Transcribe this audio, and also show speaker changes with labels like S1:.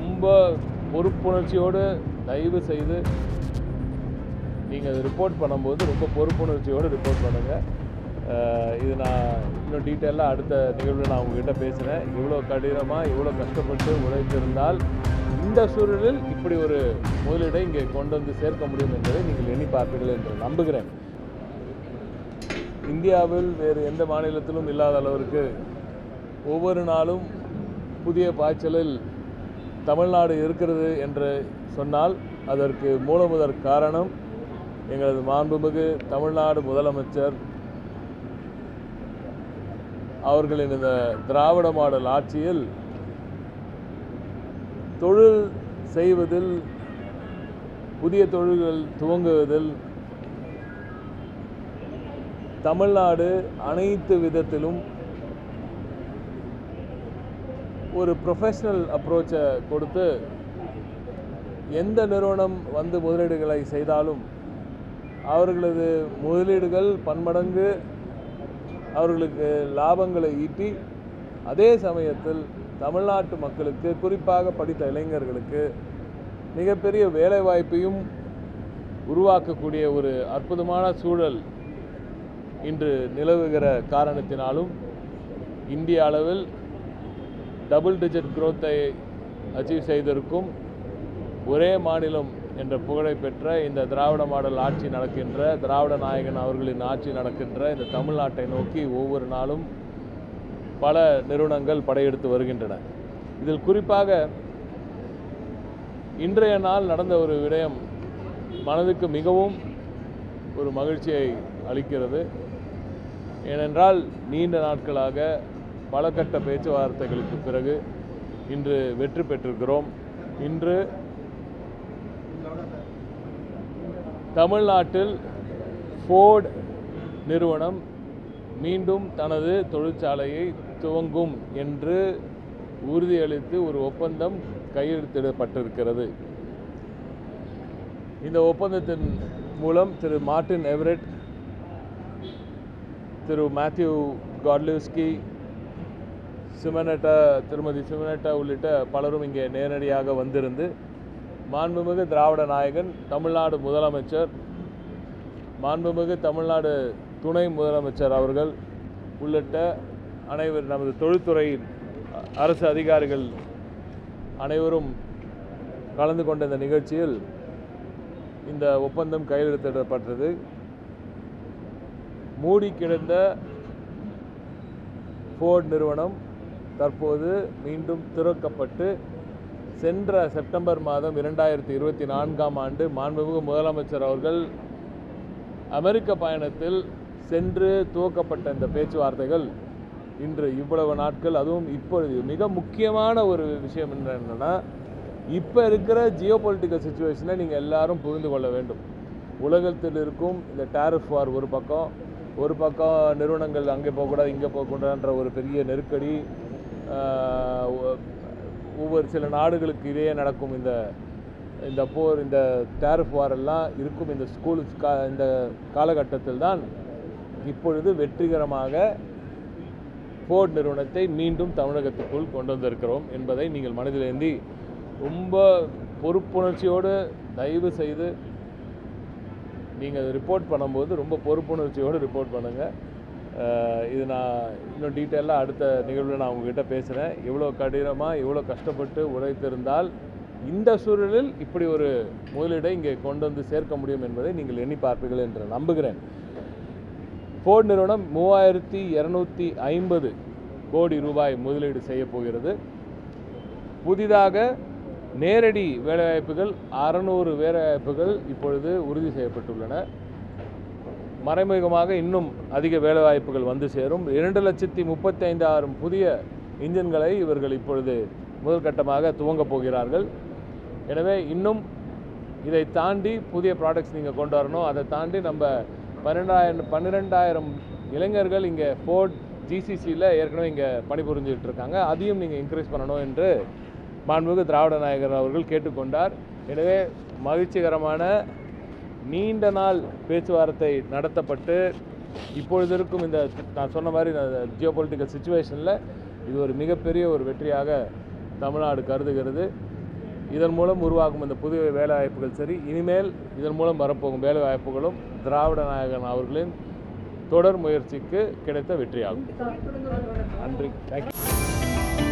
S1: ரொம்ப பொறுப்புணர்ச்சியோடு தயவு செய்து நீங்கள் ரிப்போர்ட் பண்ணும்போது ரொம்ப பொறுப்புணர்ச்சியோடு ரிப்போர்ட் பண்ணுங்கள் இது நான் இன்னும் டீட்டெயிலாக அடுத்த நிகழ்வில் நான் உங்ககிட்ட பேசுகிறேன் இவ்வளோ கடினமாக இவ்வளோ கஷ்டப்பட்டு உழைத்திருந்தால் இந்த சூழலில் இப்படி ஒரு முதலீடை இங்கே கொண்டு வந்து சேர்க்க முடியும் என்பதை நீங்கள் எண்ணி பார்ப்பீர்கள் என்று நம்புகிறேன். இந்தியாவில் வேறு எந்த மாநிலத்திலும் இல்லாத அளவிற்கு ஒவ்வொரு நாளும் புதிய பாய்ச்சலில் தமிழ்நாடு இருக்கிறது என்று சொன்னால் அதற்கு மூலமுதற் காரணம் எங்களது மாண்புமிகு தமிழ்நாடு முதலமைச்சர் அவர்களின் இந்த திராவிட மாடல் ஆட்சியில் தொழில் செய்வதில் புதிய தொழில்கள் துவங்குவதில் தமிழ்நாடு அனைத்து விதத்திலும் ஒரு ப்ரொஃபஷ்னல் அப்ரோச்சை கொடுத்து எந்த நிறுவனம் வந்து முதலீடுகளை செய்தாலும் அவர்களது முதலீடுகள் பன்மடங்கு அவர்களுக்கு லாபங்களை ஈட்டி அதே சமயத்தில் தமிழ்நாட்டு மக்களுக்கு குறிப்பாக படித்த இளைஞர்களுக்கு மிகப்பெரிய வேலைவாய்ப்பையும் உருவாக்கக்கூடிய ஒரு அற்புதமான சூழல் இன்று நிலவுகிற காரணத்தினாலும் இந்திய அளவில் டபுள் டிஜிட் குரோத்தை அச்சீவ் செய்திருக்கும் ஒரே மாநிலம் என்ற புகழை பெற்ற இந்த திராவிட மாடல் ஆட்சி நடக்கின்ற திராவிட நாயகன் அவர்களின் ஆட்சி நடக்கின்ற இந்த தமிழ்நாட்டை நோக்கி ஒவ்வொரு நாளும் பல நிறுவனங்கள் படையெடுத்து வருகின்றன. இதில் குறிப்பாக இன்றைய நாள் நடந்த ஒரு விடயம் மனதுக்கு மிகவும் ஒரு மகிழ்ச்சியை அளிக்கிறது. ஏனென்றால் நீண்ட நாட்களாக பல கட்ட பேச்சுவார்த்தைகளுக்கு பிறகு இன்று வெற்றி பெற்றிருக்கிறோம். இன்று தமிழ்நாட்டில் ஃபோர்ட் நிறுவனம் மீண்டும் தனது தொழிற்சாலையை துவங்கும் என்று உறுதியளித்து ஒரு ஒப்பந்தம் கையெழுத்திடப்பட்டிருக்கிறது. இந்த ஒப்பந்தத்தின் மூலம் திரு மார்டின் எவரெட் திரு மேத்யூ காட்லிவ்ஸ்கி சிமனட்டா திருமதி சிமனட்டா உள்ளிட்ட பலரும் இங்கே நேரடியாக வந்திருந்து மாண்புமிகு திராவிட நாயகன் தமிழ்நாடு முதலமைச்சர் மாண்புமிகு தமிழ்நாடு துணை முதலமைச்சர் அவர்கள் உள்ளிட்ட அனைவர் நமது தொழில்துறையின் அரசு அதிகாரிகள் அனைவரும் கலந்து கொண்ட இந்த நிகழ்ச்சியில் இந்த ஒப்பந்தம் கையெழுத்திடப்பட்டது. மூடி கிடந்த ஃபோர்ட் நிறுவனம் தற்போது மீண்டும் திறக்கப்பட்டு சென்ற செப்டம்பர் மாதம் இரண்டாயிரத்தி இருபத்தி நான்காம் ஆண்டு மாண்புமிகு முதலமைச்சர் அவர்கள் அமெரிக்க பயணத்தில் சென்று துவக்கப்பட்ட இந்த பேச்சுவார்த்தைகள் இன்று இவ்வளவு நாட்கள் அதுவும் இப்பொழுது. மிக முக்கியமான ஒரு விஷயம் என்னென்னா இப்போ இருக்கிற ஜியோ பொலிட்டிக்கல் சுச்சுவேஷனை நீங்கள் எல்லாரும் புரிந்து கொள்ள வேண்டும். உலகத்தில் இருக்கும் இந்த டேரிஃப் வார் ஒரு பக்கம் ஒரு பக்கம் நிறுவனங்கள் அங்கே போகக்கூடாது இங்கே போகக்கூடாதுன்ற ஒரு பெரிய நெருக்கடி ஒவ்வொரு சில நாடுகளுக்கு இடையே நடக்கும். இந்த இந்த போர் இந்த டேரிஃப் வார் எல்லாம் இருக்கும். இந்த ஸ்கூல் கா இந்த காலகட்டத்தில் தான் இப்பொழுது வெற்றிகரமாக ஃபோர்ட் நிறுவனத்தை மீண்டும் தமிழகத்துக்குள் கொண்டு வந்திருக்கிறோம் என்பதை நீங்கள் மனதிலேந்தி ரொம்ப பொறுப்புணர்ச்சியோடு தயவு செய்து நீங்கள் ரிப்போர்ட் பண்ணும்போது ரொம்ப பொறுப்புணர்ச்சியோடு ரிப்போர்ட் பண்ணுங்கள் இது நான் இன்னும் டீட்டெயிலாக அடுத்த நிகழ்வில் நான் உங்ககிட்ட பேசுகிறேன் இவ்வளோ கடினமாக இவ்வளோ கஷ்டப்பட்டு உழைத்திருந்தால் இந்த சூழலில் இப்படி ஒரு முதலீடை இங்கே கொண்டு வந்து சேர்க்க முடியும் என்பதை நீங்கள் எண்ணி பார்ப்பீர்கள் என்று நம்புகிறேன். ஃபோர்ட் நிறுவனம் மூவாயிரத்தி இரநூத்தி ஐம்பது கோடி ரூபாய் முதலீடு செய்ய போகிறது. புதிதாக நேரடி வேலைவாய்ப்புகள் அறநூறு வேலைவாய்ப்புகள் இப்பொழுது உறுதி செய்யப்பட்டுள்ளன. மறைமுகமாக இன்னும் அதிக வேலைவாய்ப்புகள் வந்து சேரும். இரண்டு லட்சத்தி முப்பத்தி ஐந்தாயிரம் புதிய இன்ஜின்களை இவர்கள் இப்பொழுது முதல் கட்டமாக துவங்கப் போகிறார்கள். எனவே இன்னும் இதை தாண்டி புதிய ப்ராடக்ட்ஸ் நீங்கள் கொண்டு வரணும். அதை தாண்டி நம்ம பன்னெண்டாயிரம் பன்னிரெண்டாயிரம் இளைஞர்கள் இங்கே ஃபோர்ட் ஜிசிசியில் ஏற்கனவே இங்கே பணிபுரிஞ்சுட்டு இருக்காங்க. அதையும் நீங்கள் இன்க்ரீஸ் பண்ணணும் என்று மாண்புமிகு திராவிட நாயகர் அவர்கள் கேட்டுக்கொண்டார். எனவே மகிழ்ச்சிகரமான நீண்ட நாள் பேச்சுவார்த்தை நடத்தப்பட்டு இப்பொழுது இருக்கும் இந்த நான் சொன்ன மாதிரி ஜியோ பொலிட்டிக்கல் சுச்சுவேஷனில் இது ஒரு மிகப்பெரிய ஒரு வெற்றியாக தமிழ்நாடு கருதுகிறது. இதன் மூலம் உருவாகும் இந்த புதிய வேலைவாய்ப்புகள் சரி இனிமேல் இதன் மூலம் வரப்போகும் வேலைவாய்ப்புகளும் திராவிட நாயகன் அவர்களின் தொடர் முயற்சிக்கு கிடைத்த வெற்றியாகும். நன்றி. தேங்க்யூ